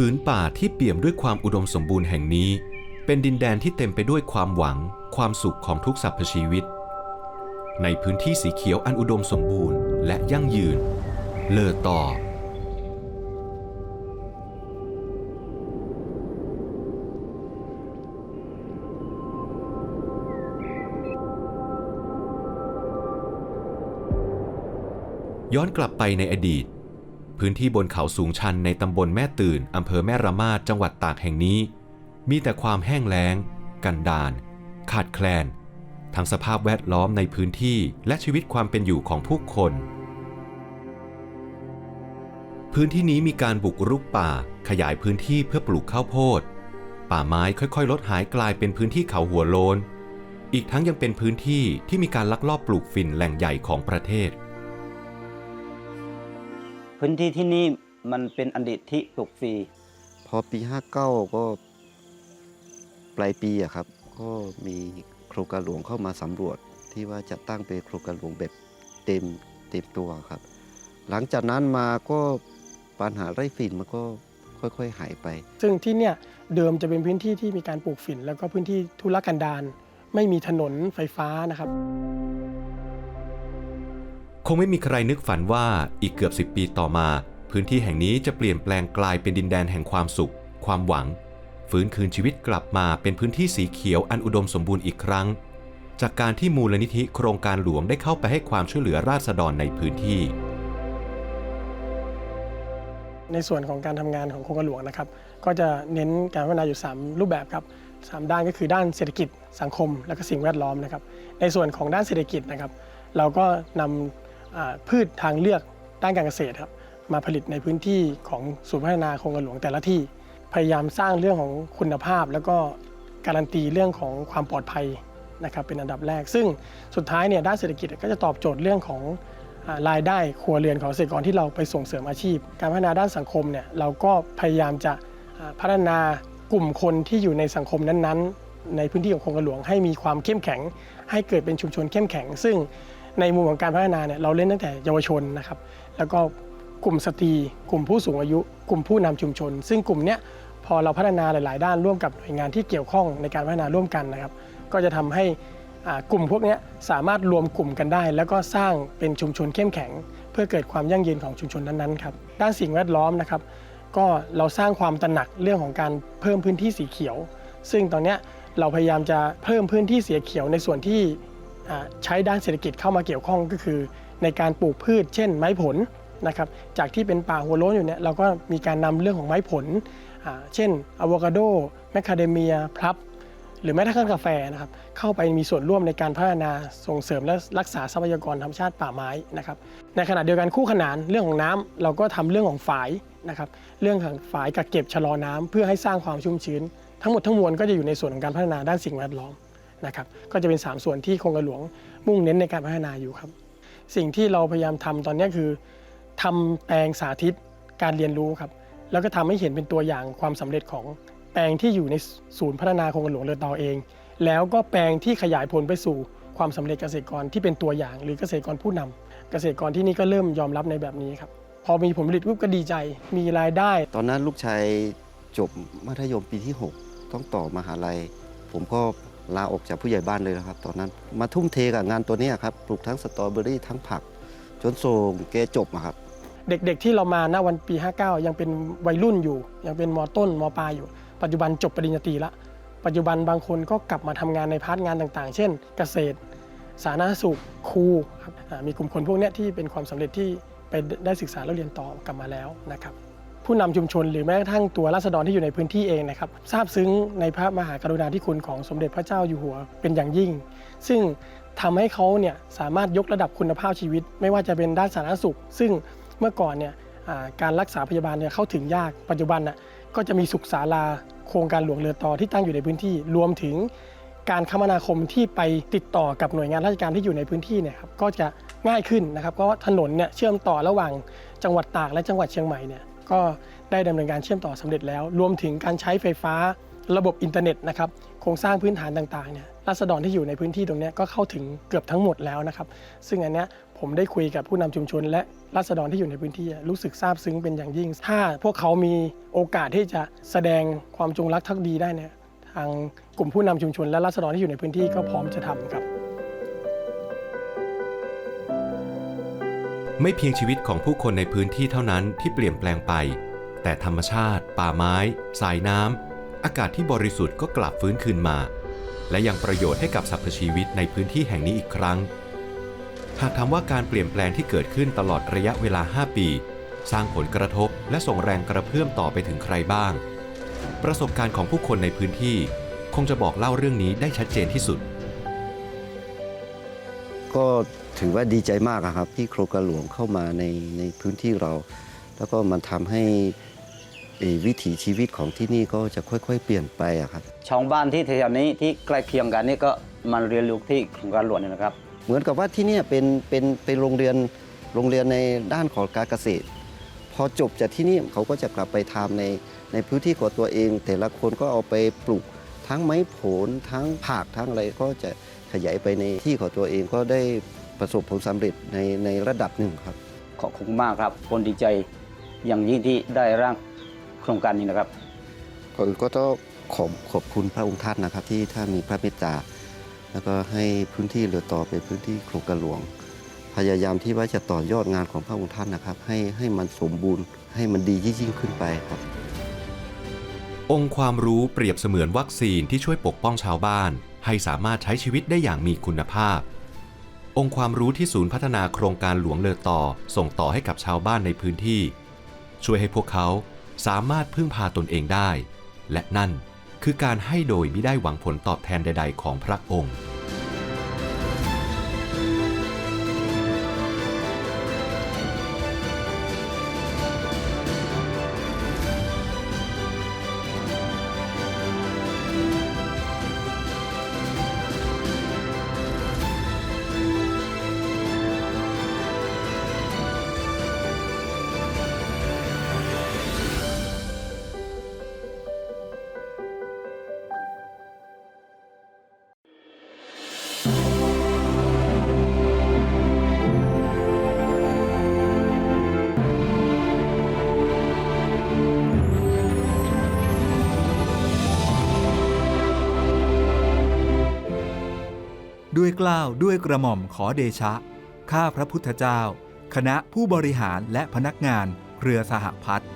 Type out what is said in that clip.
ผืนป่าที่เปี่ยมด้วยความอุดมสมบูรณ์แห่งนี้ เป็นดินแดนที่เต็มไปด้วยความหวัง ความสุขของทุกสรรพชีวิต ในพื้นที่สีเขียวอันอุดมสมบูรณ์และยั่งยืน เลอต่อ ย้อนกลับไปในอดีต พื้นที่บนเขาสูงชันในตำบลแม่ตื่นอำเภอแม่ระมาดจังหวัดตากแห่งนี้ มีแต่ความแห้งแล้ง กันดานขาดแคลน ทั้งสภาพแวดล้อมในพื้นที่และชีวิตความเป็นอยู่ของผู้คน พื้นที่นี้มีการบุกรุกป่าขยายพื้นที่เพื่อปลูกข้าวโพด ป่าไม้ค่อยๆ ลดหายกลายเป็นพื้นที่เขาหัวโลน อีกทั้งยังเป็นพื้นที่ที่มีการลักลอบปลูกฝิ่นแหล่งใหญ่ของประเทศ พื้นที่ที่นี่มันเป็นอดีตที่ปลูกฟรีพอปี59ก็ปลายปีอะครับ ก็มีโครงการหลวงเข้ามาสำรวจที่ว่าจะตั้งเป็นโครงการหลวงแบบเต็มเต็มตัวครับ หลังจากนั้นมาก็ปัญหาไร่ฝิ่นมันก็ค่อยๆหายไป ซึ่งที่เนี่ยเดิมจะเป็นพื้นที่ที่มีการปลูกฝิ่น แล้วก็พื้นที่ทุรกันดารไม่มีถนนไฟฟ้านะครับ คงไม่มีใครนึกฝันว่าอีกเกือบ 10 ปีต่อมา พื้นที่แห่งนี้จะเปลี่ยนแปลงกลายเป็นดินแดนแห่งความสุข ความหวัง ฟื้นคืนชีวิตกลับมาเป็นพื้นที่สีเขียวอันอุดมสมบูรณ์อีกครั้ง จากการที่มูลนิธิโครงการหลวงได้เข้าไปให้ความช่วยเหลือราษฎรในพื้นที่ ในส่วนของการทำงานของโครงการหลวงนะครับ ก็จะเน้นการพัฒนาอยู่ 3 รูปแบบครับสามด้านก็คือด้านเศรษฐกิจสังคม และก็สิ่งแวดล้อมนะครับ ในส่วนของด้านเศรษฐกิจนะครับ เราก็นำอ่า พืชทางเลือกด้านการเกษตรครับมาผลิตในพื้นที่ของศูนย์พัฒนาโครงการหลวงแต่ละที่ พยายามสร้างเรื่องของคุณภาพ แล้วก็การันตีเรื่องของความปลอดภัยนะครับเป็นอันดับแรก ซึ่งสุดท้ายเนี่ยด้านเศรษฐกิจก็จะตอบโจทย์เรื่องของรายได้ครัวเรือนของเกษตรกรที่เราไปส่งเสริมอาชีพ การพัฒนาด้านสังคมเนี่ยเราก็พยายามจะพัฒนากลุ่มคนที่อยู่ในสังคมนั้นๆ ในพื้นที่ของโครงการหลวงให้มีความเข้มแข็ง ให้เกิดเป็นชุมชนเข้มแข็ง ซึ่ง ในมุมของการพัฒนาเนี่ยเราเล่นตั้งแต่เยาวชนนะครับ แล้วก็กลุ่มสตรีกลุ่มผู้สูงอายุ กลุ่มผู้นำชุมชน ซึ่งกลุ่มเนี้ยพอเราพัฒนาหลาย ๆ ด้านร่วมกับหน่วยงานที่เกี่ยวข้องในการพัฒนาร่วมกันนะครับ ก็จะทำให้กลุ่มพวกเนี้ยสามารถรวมกลุ่มกันได้ แล้วก็สร้างเป็นชุมชนเข้มแข็ง เพื่อเกิดความยั่งยืนของชุมชนนั้นๆครับด้านสิ่งแวดล้อมนะครับ ก็เราสร้างความตระหนักเรื่องของการเพิ่มพื้นที่สีเขียว ซึ่งตอนเนี้ยเราพยายามจะเพิ่มพื้นที่สีเขียวในส่วนที่ ใช้ด้านเศรษฐกิจเข้ามาเกี่ยวข้องก็คือ ในการปลูกพืช เช่น ไม้ผลนะครับจากที่เป็นป่าหัวโล้นอยู่เนี่ยเราก็มีการนำเรื่องของไม้ผล เช่นอะโวคาโดแมคคาเดเมียพลับหรือแม้กระทั่งกาแฟนะครับเข้าไปมีส่วนร่วมในการพัฒนาส่งเสริมและรักษาทรัพยากรธรรมชาติป่าไม้นะครับในขณะเดียวกันคู่ขนานเรื่องของน้ำเราก็ทำเรื่องของฝายนะครับเรื่องของฝายกักเก็บชะลอน้ำเพื่อให้สร้างความชุ่มชื้น ทั้งหมดทั้งมวลก็จะอยู่ในส่วนของการพัฒนาด้านสิ่งแวดล้อม นะครับก็จะเป็น 3 ส่วนที่โครงการหลวงมุ่งเน้นในการพัฒนาอยู่ครับ สิ่งที่เราพยายามทำตอนนี้คือทำแปลงสาธิตการเรียนรู้ครับ แล้วก็ทำให้เห็นเป็นตัวอย่างความสำเร็จของแปลงที่อยู่ในศูนย์พัฒนาโครงการหลวงเรือเตาเอง แล้วก็แปลงที่ขยายผลไปสู่ความสำเร็จเกษตรกรที่เป็นตัวอย่าง หรือเกษตรกรผู้นำเกษตรกรที่นี่ก็เริ่มยอมรับในแบบนี้ครับพอมีผลผลิตปุ๊บก็ดีใจ มีรายได้ ตอนนั้นลูกชายจบมัธยมปีที่ 6 ต้องต่อมหาลัย ผมก็ ลาออกจากผู้ใหญ่บ้านเลยนะครับ ตอนนั้น มาทุ่มเทกับงานตัวนี้ครับปลูกทั้งสตรอเบอรี่ทั้งผัก จนส่งแกจบครับ เด็กๆที่เรามาณวันปี 59 ยังเป็นวัยรุ่นอยู่ ยังเป็นมต้นมปลายอยู่ ปัจจุบันจบปริญญาตรีละปัจจุบันบางคนก็กลับมาทำงานในพาร์ทงานต่างๆ เช่น เกษตร สาธารณสุขครูครับมีกลุ่มคนพวกนี้ที่เป็นความสำเร็จที่ไปได้ศึกษาแล้วเรียนต่อกลับมาแล้วนะครับ ผู้นำชุมชน หรือแม้กระทั่งตัวราษฎรที่อยู่ในพื้นที่เองนะครับทราบซึ้งในพระมหากรุณาธิคุณของสมเด็จพระเจ้าอยู่หัวเป็นอย่างยิ่ง ซึ่งทำให้เขาเนี่ยสามารถยกระดับคุณภาพชีวิต ไม่ว่าจะเป็นด้านสาธารณสุข ซึ่งเมื่อก่อนเนี่ยการรักษาพยาบาลเนี่ยเข้าถึงยากปัจจุบันน่ะก็จะมีสุขศาลาโครงการหลวงเรือต่อที่ตั้งอยู่ในพื้นที่รวมถึงการคมนาคมที่ไปติดต่อกับหน่วยงานราชการที่อยู่ในพื้นที่เนี่ยครับก็จะง่ายขึ้นนะครับเพราะถนนเนี่ยเชื่อมต่อระหว่างจังหวัดตากและจังหวัดเชียงใหม่เนี่ย ก็ได้ดำเนินการเชื่อมต่อสำเร็จแล้ว รวมถึงการใช้ไฟฟ้าระบบอินเทอร์เน็ตนะครับโครงสร้างพื้นฐานต่างๆเนี่ยราษฎรที่อยู่ในพื้นที่ตรงนี้ก็เข้าถึงเกือบทั้งหมดแล้วนะครับ ซึ่งอันนี้ผมได้คุยกับผู้นำชุมชน และรัษฎรที่อยู่ในพื้นที่รู้สึกซาบซึ้งเป็นอย่างยิ่ง ถ้าพวกเขามีโอกาสที่จะแสดงความจงรักภักดีได้เนี่ยทางกลุ่มผู้นำชุมชน และรัษฎรที่อยู่ในพื้นที่ก็พร้อมจะทำครับ ไม่เพียงชีวิตของผู้คนในพื้นที่เท่านั้นที่เปลี่ยนแปลงไป แต่ธรรมชาติ ป่าไม้ สายน้ำ อากาศที่บริสุทธิ์ก็กลับฟื้นคืนมา และยังประโยชน์ให้กับสรรพชีวิตในพื้นที่แห่งนี้อีกครั้ง หากถามว่าการเปลี่ยนแปลงที่เกิดขึ้นตลอดระยะเวลา 5 ปี สร้างผลกระทบและส่งแรงกระเพื่อมต่อไปถึงใครบ้าง ประสบการณ์ของผู้คนในพื้นที่ คงจะบอกเล่าเรื่องนี้ได้ชัดเจนที่สุด ก็ ถือว่าดีใจมากอะครับ ที่โครงการหลวงเข้ามาในในพื้นที่เรา แล้วก็มันทำให้เอ่อวิถีชีวิตของที่นี่ก็จะค่อย ๆ เปลี่ยนไปอะครับชาวบ้านที่แถวนี้ที่ใกล้เคียงกันนี่ก็มาเรียนรู้ที่โครงการหลวงนี่นะครับ เหมือนกับว่าที่เนี่ยเป็นเป็นเป็นโรงเรียนโรงเรียนในด้านของการเกษตร พอจบจากที่นี่เขาก็จะกลับไปทำในในพื้นที่ของตัวเอง แต่ละคนก็เอาไปปลูกทั้งไม้ผลทั้งผักทั้งอะไรก็จะขยายไปในที่ของตัวเองก็ได้ ประสบผลสำเร็จในในระดับหนึ่งครับ ขอบคุณมากครับคนดีใจอย่างยิ่งที่ได้ร่างโครงการนี้นะครับก่อนอื่นก็ต้องขอบขอบคุณพระองค์ท่านนะครับ ที่ท่านมีพระเมตตา แล้วก็ให้พื้นที่เรือต่อเป็นพื้นที่โครงการหลวง พยายามที่ว่าจะต่อยอดงานของพระองค์ท่านนะครับ ให้ให้มันสมบูรณ์ ให้มันดียิ่งขึ้นไปครับ องค์ความรู้เปรียบเสมือนวัคซีนที่ช่วยปกป้องชาวบ้าน ให้สามารถใช้ชีวิตได้อย่างมีคุณภาพ องค์ความรู้ที่ศูนย์พัฒนาโครงการหลวงเลอต่อ ส่งต่อให้กับชาวบ้านในพื้นที่ ช่วยให้พวกเขาสามารถพึ่งพาตนเองได้ และนั่นคือการให้โดยไม่ได้หวังผลตอบแทนใด ๆ ของพระองค์ ด้วยกล้าวด้วยกระหม่อมขอเดชะ ข้าพระพุทธเจ้า คณะผู้บริหารและพนักงานเครือสหพัฒน์